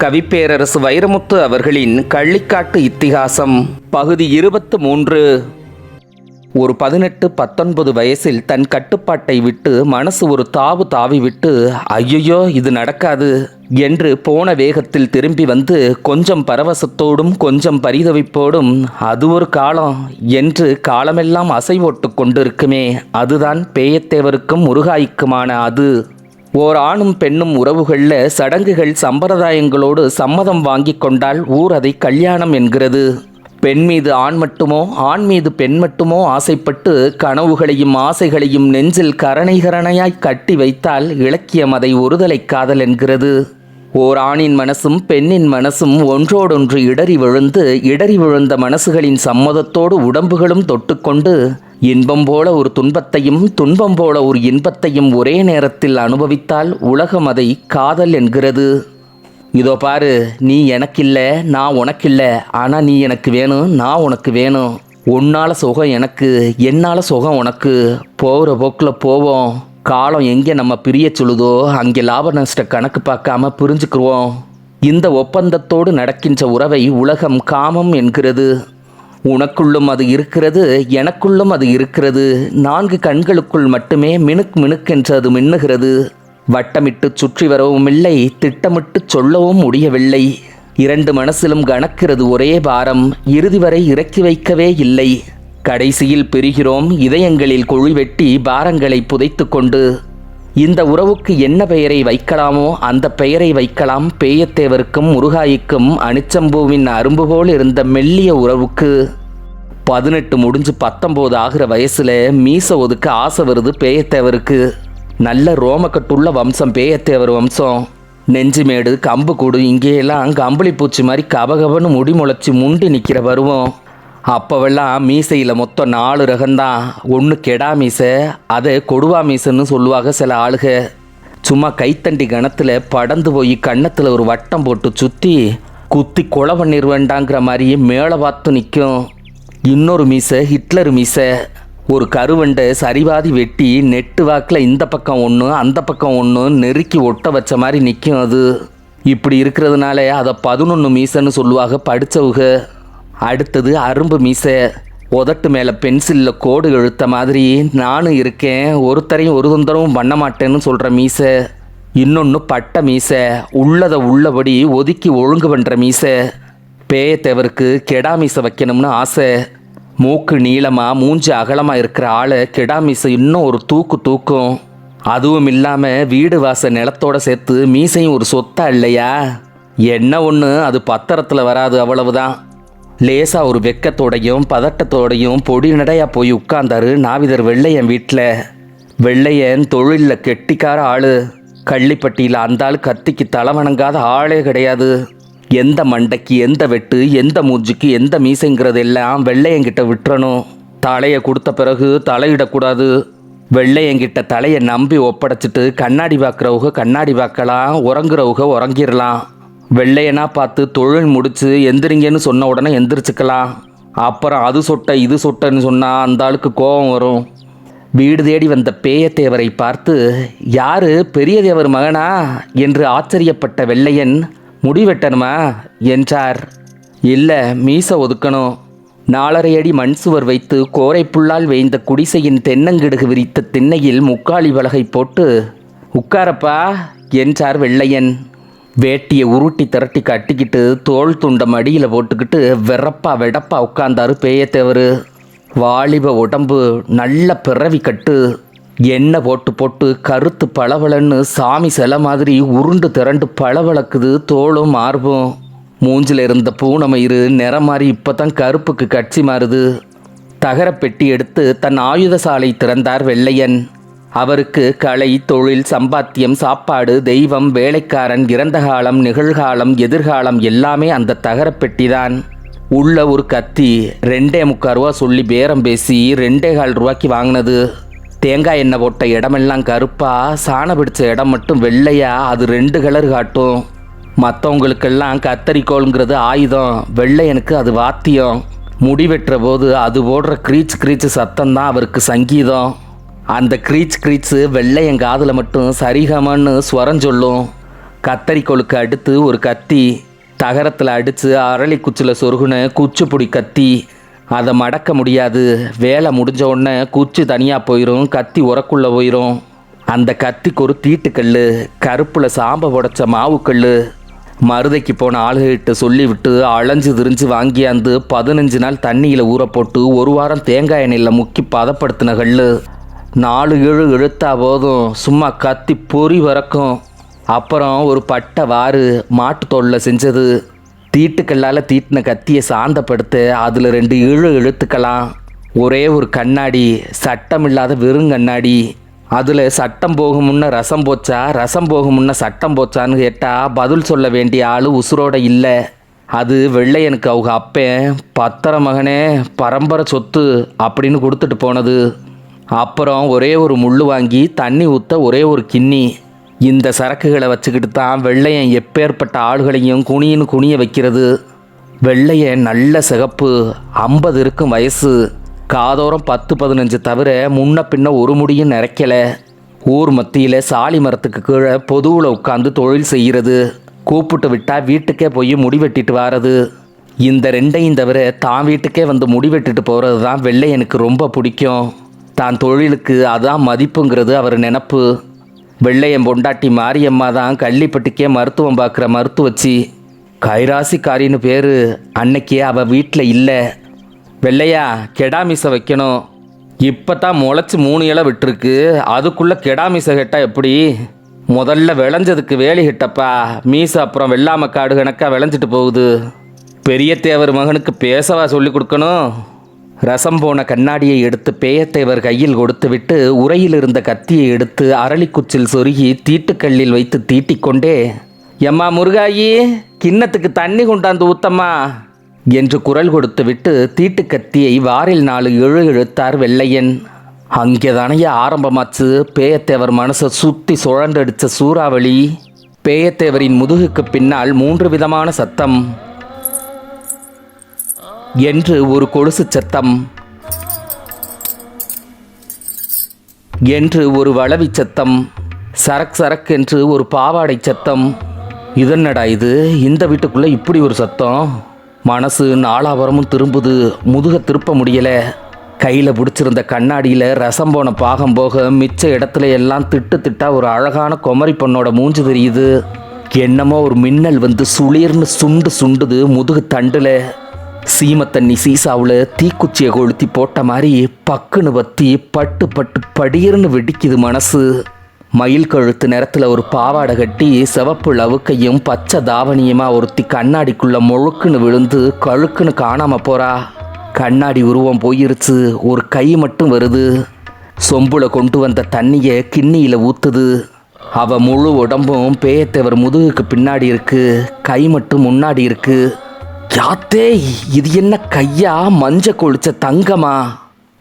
கவிப்பேரரசு வைரமுத்து அவர்களின் கள்ளிக்காட்டு இத்திகாசம் பகுதி இருபத்து மூன்று. ஒரு பதினெட்டு பத்தொன்பது வயசில் தன் கட்டுப்பாட்டை விட்டு மனசு ஒரு தாவு தாவி விட்டு ஐயையோ இது நடக்காது என்று போன வேகத்தில் திரும்பி வந்து கொஞ்சம் பரவசத்தோடும் கொஞ்சம் பரிதவிப்போடும் அது ஒரு காலம் என்று காலமெல்லாம் அசைவோட்டு கொண்டிருக்குமே அதுதான் பேயத்தேவருக்கும் முருகாய்க்குமான அது. ஓர் ஆணும் பெண்ணும் உறவுகளில் சடங்குகள் சம்பிரதாயங்களோடு சம்மதம் வாங்கி கொண்டால் ஊர் அதை கல்யாணம் என்கிறது. பெண் மீது ஆண் மட்டுமோ ஆண் மீது பெண் மட்டுமோ ஆசைப்பட்டு கனவுகளையும் ஆசைகளையும் நெஞ்சில் கரணை கரணையாய் கட்டி வைத்தால் இலக்கியம் அதை ஒருதலை காதல் என்கிறது. ஓர் ஆணின் மனசும் பெண்ணின் மனசும் ஒன்றோடொன்று இடறி விழுந்து இடறி விழுந்த மனசுகளின் சம்மதத்தோடு உடம்புகளும் தொட்டுக்கொண்டு இன்பம் போல ஒரு துன்பத்தையும் துன்பம் போல ஒரு இன்பத்தையும் ஒரே நேரத்தில் அனுபவித்தால் உலகம் அதை காதல் என்கிறது. இதோ பாரு நீ எனக்கில்ல நான் உனக்கில்ல ஆனால் நீ எனக்கு வேணும் நான் உனக்கு வேணும் உன்னால சுகம் எனக்கு என்னால் சுகம் உனக்கு. போகிற போக்கில் போவோம். காலம் எங்கே நம்ம பிரிய சொல்லுதோ அங்கே லாப நஷ்ட கணக்கு பார்க்காம புரிஞ்சுக்குருவோம். இந்த ஒப்பந்தத்தோடு நடக்கின்ற உறவை உலகம் காமம் என்கிறது. உனக்குள்ளும் அது இருக்கிறது எனக்குள்ளும் அது இருக்கிறது. நான்கு கண்களுக்குள் மட்டுமே மினுக் மினுக்கென்று அது மின்னுகிறது. வட்டமிட்டு சுற்றி வரவும் இல்லை திட்டமிட்டு சொல்லவும் முடியவில்லை. இரண்டு மனசிலும் கணக்கிறது ஒரே பாரம் இறுதி வரை இறக்கி வைக்கவே இல்லை. கடைசியில் பெறுகிறோம் இதயங்களில் குழி வெட்டி பாரங்களை புதைத்து கொண்டு இந்த உறவுக்கு என்ன பெயரை வைக்கலாமோ அந்த பெயரை வைக்கலாம் பேயத்தேவருக்கும் முருகாய்க்கும் அனிச்சம்பூவின் அரும்பு போல் இருந்த மெல்லிய உறவுக்கு. பதினெட்டு முடிஞ்சு பத்தொம்போது ஆகிற வயசுல மீச ஒதுக்க ஆசை வருது பேயத்தேவருக்கு. நல்ல ரோமக்கட்டுள்ள வம்சம் பேயத்தேவர் வம்சம். நெஞ்சுமேடு கம்பு கூடு இங்கேயெல்லாம் கம்பளி பூச்சி மாதிரி கபகபன்னு முடி முளைச்சி முண்டி நிற்கிற பருவம். அப்போவெல்லாம் மீசையில் மொத்தம் நாலு ரகம்தான். ஒன்று கெடா மீசை அதை கொடுவா மீசைன்னு சொல்லுவாங்க சில ஆளுக. சும்மா கைத்தண்டி கணத்தில் படந்து போய் கன்னத்தில் ஒரு வட்டம் போட்டு சுற்றி குத்தி கொலை பண்ணிடுவேண்டாங்கிற மாதிரி மேலே பார்த்து நிற்கும் இன்னொரு மீசை ஹிட்லர் மீசை. ஒரு கருவண்டை சரிவாதி வெட்டி நெட்டு வாக்கில் இந்த பக்கம் ஒன்று அந்த பக்கம் ஒன்று நெருக்கி ஒட்ட வச்ச மாதிரி நிற்கும் அது. இப்படி இருக்கிறதுனால அதை பதினொன்று மீசன்னு சொல்லுவாங்க படித்தவுக அடுத்தது அரும்பு மீசை. உதட்டு மேலே பென்சிலில் கோடு இழுத்த மாதிரி நானும் இருக்கேன். ஒருத்தரையும் ஒரு தொந்தரவும் பண்ண மாட்டேன்னு சொல்கிற மீசை. இன்னொன்று பட்டை மீசை. உள்ளதை உள்ளபடி ஒதுக்கி ஒழுங்கு பண்ணுற மீசை. பேயத்தேவருக்கு கெடா மீசை வைக்கணும்னு ஆசை. மூக்கு நீளமாக மூஞ்சி அகலமாக இருக்கிற ஆளை கெடா மீசை இன்னும் ஒரு தூக்கு தூக்கும். அதுவும் இல்லாமல் வீடு வாச நிலத்தோட சேர்த்து மீசையும் ஒரு சொத்தா இல்லையா? என்ன ஒன்று அது பத்திரத்தில் வராது அவ்வளவுதான். லேசா ஒரு வெக்கத்தோடையும் பதட்டத்தோடையும் பொடி நடையா போய் உட்கார்ந்தாரு நாவிதர் வெள்ளையன் வீட்டில் வெள்ளையன் தொழிலில் கெட்டிக்கார ஆளு. கள்ளிப்பட்டியில் அந்த ஆள் கத்திக்கு தலை வணங்காத ஆளே கிடையாது. எந்த மண்டைக்கு எந்த வெட்டு எந்த மூஞ்சிக்கு எந்த மீசைங்கிறது எல்லாம் வெள்ளையங்கிட்ட விட்டுறணும். தலையை கொடுத்த பிறகு தலையிடக்கூடாது. வெள்ளையங்கிட்ட தலையை நம்பி ஒப்படைச்சிட்டு கண்ணாடி பார்க்குறவங்க கண்ணாடி பார்க்கலாம் உறங்குறவங்க உறங்கிடலாம் வெள்ளையனா பார்த்து தொழில் முடிச்சு எந்திரிங்கன்னு சொன்ன உடனே எந்திரிச்சுக்கலாம் அப்புறம் அது சொட்ட இது சொட்டன்னு சொன்னால் அந்த ஆளுக்கு கோபம் வரும். வீடு தேடி வந்த பேயத்தேவரை பார்த்து யாரு? பெரிய தேவர் மகனா? என்று ஆச்சரியப்பட்ட வெள்ளையன் முடிவெட்டணுமா? என்றார். இல்லை மீச ஒதுக்கணும். நாலரை அடி மண் சுவர் வைத்து கோரை புல்லால் வேய்ந்த குடிசையின் தென்னங்கிடுகு விரித்த திண்ணையில் முக்காலி பலகை போட்டு உட்காரப்பா என்றார் வெள்ளையன். வேட்டியை உருட்டி திரட்டி கட்டிக்கிட்டு தோல் துண்டை மடியில் போட்டுக்கிட்டு வெறப்பா வெடப்பா உட்காந்தாரு பேயத்தேவர். வாலிப உடம்பு நல்ல பிறவி கட்டு எண்ணெய் போட்டு போட்டு கருத்து பளபளன்னு சாமி சிலை மாதிரி உருண்டு திரண்டு பளபளக்குது தோளும் மார்பும். மூஞ்சில் இருந்த பூனமயிறு நிறம் மாறி இப்போ தான் கருப்புக்கு கட்சி மாறுது. தகரப்பெட்டி எடுத்து தன் ஆயுதசாலை திறந்தார் வெள்ளையன். அவருக்கு கலை தொழில் சம்பாத்தியம் சாப்பாடு தெய்வம் வேலைக்காரன் இறந்தகாலம் நிகழ்காலம் எதிர்காலம் எல்லாமே அந்த தகரப்பெட்டிதான். உள்ள ஒரு கத்தி ரெண்டே முக்கால் ரூபா சொல்லி பேரம் பேசி ரெண்டே கால் ரூபாய்க்கு வாங்கினது. தேங்காய் எண்ணெய் போட்ட இடமெல்லாம் கருப்பா சாணம் பிடிச்ச இடம் மட்டும் வெள்ளையா அது ரெண்டு கலர் காட்டும். மற்றவங்களுக்கெல்லாம் கத்தரிக்கோளுங்கிறது ஆயுதம் வெள்ளையனுக்கு அது வாத்தியம். முடி வெட்டுற போது அது போடுற க்ரீச் க்ரீச் சத்தம் தான் அவருக்கு சங்கீதம். அந்த க்ரீச் க்ரீச்சு வெள்ளையன் காதில் மட்டும் சரிகமன்னு ஸ்வரம் சொல்லும். கத்தரிக்கோளுக்கு அடுத்து ஒரு கத்தி. தகரத்தில் அடித்து அரளி குச்சியில் சொருகுன குச்சிப்புடி கத்தி. அதை மடக்க முடியாது. வேலை முடிஞ்ச உடனே குச்சி தனியாக போயிடும் கத்தி உரக்குள்ளே போயிடும் அந்த கத்திக்கு ஒரு தீட்டுக்கல் கருப்பில் சாம்பை உடைச்ச மாவுக்கல் மருதைக்கு போன ஆளுகிட்ட சொல்லிவிட்டு அலைஞ்சு திரிஞ்சு வாங்கியாந்து பதினஞ்சு நாள் தண்ணியில் ஊற போட்டு ஒரு வாரம் தேங்காய் எண்ணெயில் முக்கி பதப்படுத்தின கல் நாலு இழு இழுத்தா போதும். சும்மா கத்தி பொறி வறக்கும். அப்புறம் ஒரு பட்டை வாறு மாட்டு தோளில் செஞ்சது. தீட்டுக்கல்லால் தீட்டின கத்தியை சாந்தப்படுத்த அதில் ரெண்டு இழு இழுத்துக்கலாம். ஒரே ஒரு கண்ணாடி சட்டம் இல்லாத வெறும் கண்ணாடி. அதில் சட்டம் போகும் முன்ன ரசம் போச்சா? ரசம் போகும் முன்ன சட்டம் போச்சான்னு கேட்டால் பதில் சொல்ல வேண்டிய ஆள் உசுரோட இல்லை. அது வெள்ளையனுக்கு அவங்க அப்பேன் பத்திர மகனே பரம்பரை சொத்து அப்படின்னு கொடுத்துட்டு போனது. அப்புறம் ஒரே ஒரு முள் வாங்கி தண்ணி ஊற்ற ஒரே ஒரு கிண்ணி. இந்த சரக்குகளை வச்சுக்கிட்டு தான் வெள்ளையன் எப்பேற்பட்ட ஆள்களையும் குனின்னு குனிய வைக்கிறது. வெள்ளையன் நல்ல சிகப்பு ஐம்பது இருக்கும் வயசு. காதோரம் பத்து பதினஞ்சு தவிர முன்ன பின்ன ஒரு முடியும் நிறைக்கலை. ஊர் மத்தியில் சாலி மரத்துக்கு கீழே பொதுவில் உட்காந்து தொழில் செய்கிறது. கூப்பிட்டு விட்டால் வீட்டுக்கே போய் முடி வெட்டிட்டு வாரது. இந்த ரெண்டையும் தவிர தான் வீட்டுக்கே வந்து முடி வெட்டிட்டு போகிறது தான் வெள்ளையனுக்கு ரொம்ப பிடிக்கும். தான் தொழிலுக்கு அதான் மதிப்புங்கிறது அவர் நினப்பு. வெள்ளையன் பொண்டாட்டி மாரியம்மா தான் கள்ளிப்பட்டிக்கே மருத்துவம் பார்க்குற மருத்துவச்சி. கைராசிக்காரின்னு பேர் அன்னைக்கே அவள் வீட்டில் இல்லை. வெள்ளையா கெடாமிசை வைக்கணும். இப்போ தான் முளைச்சி மூணு இலை விட்டுருக்கு. அதுக்குள்ளே கெடாமிசை கேட்டால் எப்படி? முதல்ல விளைஞ்சதுக்கு வேலி கிட்டப்பா. மீசை அப்புறம் வெள்ளாம காடு கணக்காக விளைஞ்சிட்டு போகுது. பெரிய தேவர் மகனுக்கு பேசவா சொல்லி கொடுக்கணும். ரசம் போன கண்ணாடியை எடுத்து பேயத்தேவர் கையில் கொடுத்துவிட்டு உரையிலிருந்த உரையில் இருந்த கத்தியை எடுத்து அரளிக்குச்சில் சொருகி தீட்டுக்கல்லில் வைத்து தீட்டிக்கொண்டே எம்மா முருகாயி கிண்ணத்துக்கு தண்ணி கொண்டாந்து ஊத்தம்மா என்று குரல் கொடுத்து விட்டு தீட்டு கத்தியை வாரில் நாலு இழு இழுத்தார் வெள்ளையன். அங்கேதானையே ஆரம்பமாச்சு? பேயத்தேவர் மனசை சுற்றி சுழண்டடிச்ச சூறாவளி. பேயத்தேவரின் முதுகுக்கு பின்னால் மூன்று விதமான சத்தம். என்று ஒரு கொலுசு சத்தம். என்று ஒரு வளவி சத்தம். சரக் சரக் என்று ஒரு பாவாடை சத்தம். இதன்னடா இது? இந்த வீட்டுக்குள்ளே இப்படி ஒரு சத்தம்? மனசு நாலாவரமும் திரும்புது. முதுக திருப்ப முடியலை. கையில் பிடிச்சிருந்த கண்ணாடியில் ரசம் போன பாகம் போக மிச்ச இடத்துல எல்லாம் திட்டு திட்டா ஒரு அழகான குமரி பொண்ணோட மூஞ்சு தெரியுது. என்னமோ ஒரு மின்னல் வந்து சுளீர்னு சுண்டு சுண்டுது முதுகு தண்டில். சீம தண்ணி சீசாவில் தீக்குச்சியை கொளுத்தி போட்ட மாதிரி பக்குன்னு பற்றி பட்டு பட்டு படியர்னு வெடிக்குது மனசு. மயில் கழுத்து நிறத்தில் ஒரு பாவாடை கட்டி சிவப்பு லவுக்கையும் பச்சை தாவணியுமா ஒருத்தி கண்ணாடிக்குள்ளே முழுக்குன்னு விழுந்து கழுக்குன்னு காணாமல் போறா. கண்ணாடி உருவம் போயிருச்சு ஒரு கை மட்டும் வருது. சொம்புல கொண்டு வந்த தண்ணியை கிண்ணியில் ஊத்துது. அவ முழு உடம்பும் பேயத்தேவர் முதுகுக்கு பின்னாடி இருக்கு கை மட்டும் முன்னாடி இருக்குது யாத்தே இது என்ன கையா? மஞ்ச கொளிச்ச தங்கமா?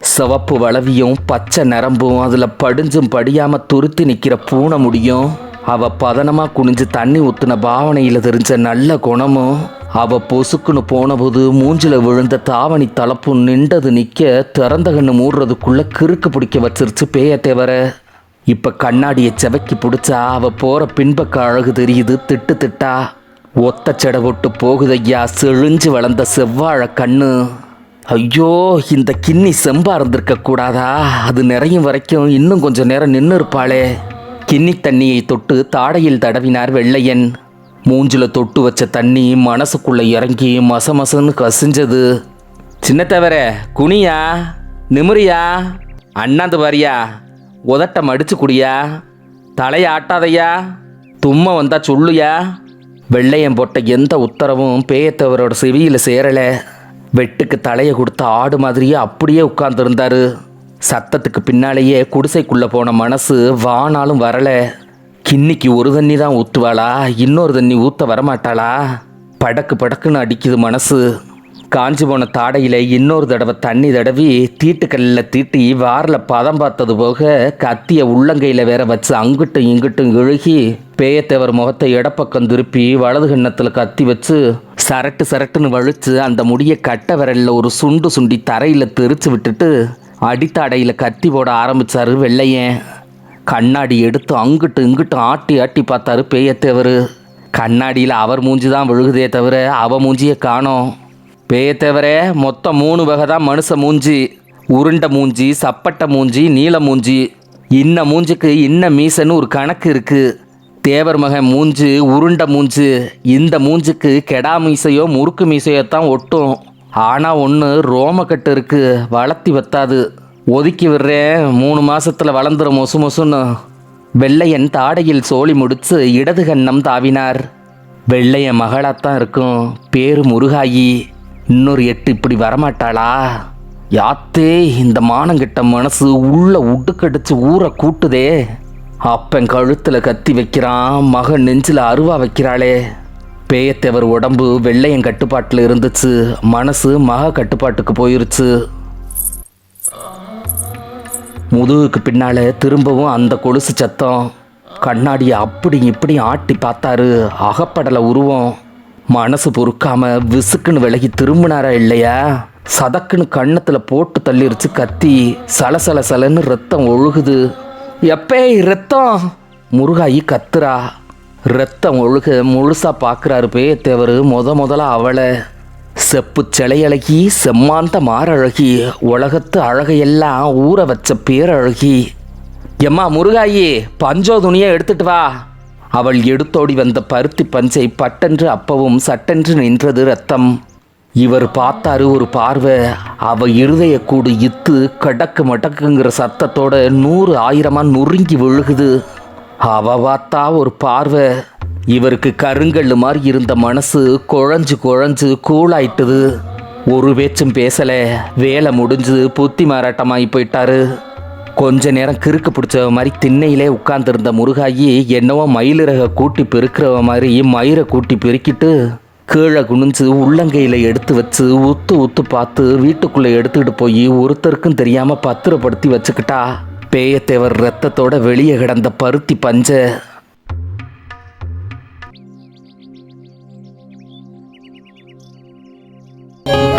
சிவப்பு வளவியும் பச்சை நரம்பும் அதில் படிஞ்சும் படியாம துருத்தி நிற்கிற பூனை முடியும். அவ பதனமா குனிஞ்சு தண்ணி ஊத்துன பாவனையில் தெரிஞ்ச நல்ல குணமும் அவ பொசுக்குன்னு போனபோது மூஞ்சில விழுந்த தாவணி தளப்பும் நின்றது நிற்க திறந்த கண்ணு மூடுறதுக்குள்ள கிறுக்கு பிடிக்க வச்சிருச்சு பேய தேவர. இப்ப கண்ணாடியை செவக்கி பிடிச்சா அவ போற பின்பக்க அழகு தெரியுது திட்டு திட்டா. ஒத்த செடை போட்டு போகுதையா? செழிஞ்சு வளர்ந்த செவ்வாழை கண்ணு. ஐயோ இந்த கிண்ணி செம்பா இருந்திருக்க கூடாதா? அது நிறையும் வரைக்கும் இன்னும் கொஞ்சம் நேரம் நின்று இருப்பாளே கிண்ணி தண்ணியை தொட்டு தாடையில் தடவினார் வெள்ளையன். மூஞ்சில தொட்டு வச்ச தண்ணி மனசுக்குள்ள இறங்கி மசமசன்னு கசிஞ்சது. சின்ன தவிர குனியா? நிமிரியா? அண்ணாந்து வாரியா? உதட்ட மடிச்சு குடியா? தலையை ஆட்டாதையா? தும்மை வந்தா சொல்லுயா? வெள்ளையம் போட்ட எந்த உத்தரவும் பேயத்தவரோட செவியில் சேரலை. வெட்டுக்கு தலையை கொடுத்த ஆடு மாதிரியே அப்படியே உட்கார்ந்துருந்தாரு. சத்தத்துக்கு பின்னாலேயே குடிசைக்குள்ளே போன மனசு வானாலும் வரலை. கிண்ணிக்கு ஒரு தண்ணி தான் ஊற்றுவாளா இன்னொரு தண்ணி ஊற்ற வரமாட்டாளா? படக்கு படக்குன்னு அடிக்குது மனசு. காஞ்சி போன தாடையில் இன்னொரு தடவை தண்ணி தடவி தீட்டுக்கல்லில் தீட்டி வாரில் பதம் பார்த்தது போக கத்திய உள்ளங்கையில் வேற வச்சு அங்கிட்டும் இங்கிட்டும் இழுகி பேயத்தேவர் முகத்தை இடப்பக்கம் திருப்பி வலது கண்ணத்தில் கத்தி வச்சு சரட்டு சரட்டுன்னு வலிச்சு அந்த முடியை கட்ட விரலில் ஒரு சுண்டு சுண்டி தரையில் தெரிச்சு விட்டுட்டு அடித்தாடையில் கத்தி போட ஆரம்பிச்சாரு வெள்ளையன் கண்ணாடி எடுத்து அங்கிட்டு இங்கிட்டு ஆட்டி ஆட்டி பார்த்தாரு பேயத்தேவர். கண்ணாடியில் அவர் மூஞ்சி தான் விழுகுதே தவிர அவ மூஞ்சியை காணோம். பேயத்தேவரே மொத்தம் மூணு வகை தான் மனுஷ மூஞ்சி. உருண்டை மூஞ்சி சப்பட்டை மூஞ்சி நீல மூஞ்சி. இன்ன மூஞ்சிக்கு இன்ன மீசன்னு ஒரு கணக்கு இருக்கு. தேவர் மகன் மூஞ்சு உருண்டை மூஞ்சு. இந்த மூஞ்சுக்கு கெடா மீசையோ முறுக்கு மீசையோ தான் ஒட்டும். ஆனால் ஒன்று ரோமக்கட்டு இருக்கு வளர்த்தி வத்தாது. ஒதுக்கி விடுறேன் மூணு மாசத்துல வளர்ந்துரும் மொசு மொசுன்னு. வெள்ளையன் தாடையில் சோழி முடிச்சு இடது கண்ணம் தாவினார். வெள்ளையன் மகளாத்தான் இருக்கும் பேரு முருகாயி. இன்னொரு எட்டு இப்படி வரமாட்டாளா? யாத்தே இந்த மானங்கிட்ட மனசு உள்ள உடுக்கடிச்சு ஊரை கூட்டுதே. அப்பன் கழுத்துல கத்தி வைக்கிறான் மகன் நெஞ்சில அருவா வைக்கிறாளே. பேயத்தேவர் உடம்பு வெள்ளையன் கட்டுப்பாட்டில் இருந்துச்சு மனசு மக கட்டுப்பாட்டுக்கு போயிருச்சு. முதுகுக்கு பின்னால திரும்பவும் அந்த கொலுசு சத்தம். கண்ணாடியை அப்படி இப்படி ஆட்டி பார்த்தாரு அகப்படலை உருவம். மனசு பொறுக்காம விசுக்குன்னு விலகி திரும்பினாரா இல்லையா? சதக்குன்னு கண்ணத்துல போட்டு தள்ளிருச்சு கத்தி. சலசல சலன்னு ரத்தம் ஒழுகுது. எப்பே ரத்தம்? முருகாயி கத்துறா. ரத்தம் ஒழுக முழுசா பார்க்குறாரு பேயத்தேவர் முத முதல்ல அவளை. செப்பு சிலையழகி செம்மாந்த மாரழகி உலகத்து அழகையெல்லாம் ஊற வச்ச பேரழகி. எம்மா முருகாயி பஞ்சோ துணியை எடுத்துட்டு வா. அவள் எடுத்தோடி வந்த பருத்தி பஞ்சை பட்டென்று அப்பவும் சட்டென்று நின்றது ரத்தம் இவர் பார்த்தாரு ஒரு பார்வை அவ இருதய கூடு இத்து கடக்கு மடக்குங்கிற சத்தத்தோட நூறு ஆயிரமா நொறுங்கி விழுகுது. அவ பார்த்தா ஒரு பார்வை இவருக்கு கருங்கல்லு மாதிரி இருந்த மனசு குழஞ்சு குழஞ்சு கூலாயிட்டுது ஒரு பேச்சும் பேசல வேலை முடிஞ்சு புத்தி மாறாட்டமாகி போயிட்டாரு. கொஞ்ச நேரம் கிறுக்கு பிடிச்ச மாதிரி திண்ணையிலே உட்கார்ந்துருந்த முருகாயி என்னவோ மயிலிறக கூட்டி பெருக்கிறவ மாதிரி மயிரை கூட்டி பெருக்கிட்டு கீழே குனிஞ்சு உள்ளங்கையில் எடுத்து வச்சு உத்து உத்து பார்த்து வீட்டுக்குள்ளே எடுத்துக்கிட்டு போய் ஒருத்தருக்கும் தெரியாமல் பத்திரப்படுத்தி வச்சுக்கிட்டா. பேயத்தேவர் ரத்தத்தோட வெளியே கிடந்த பருத்தி பஞ்சை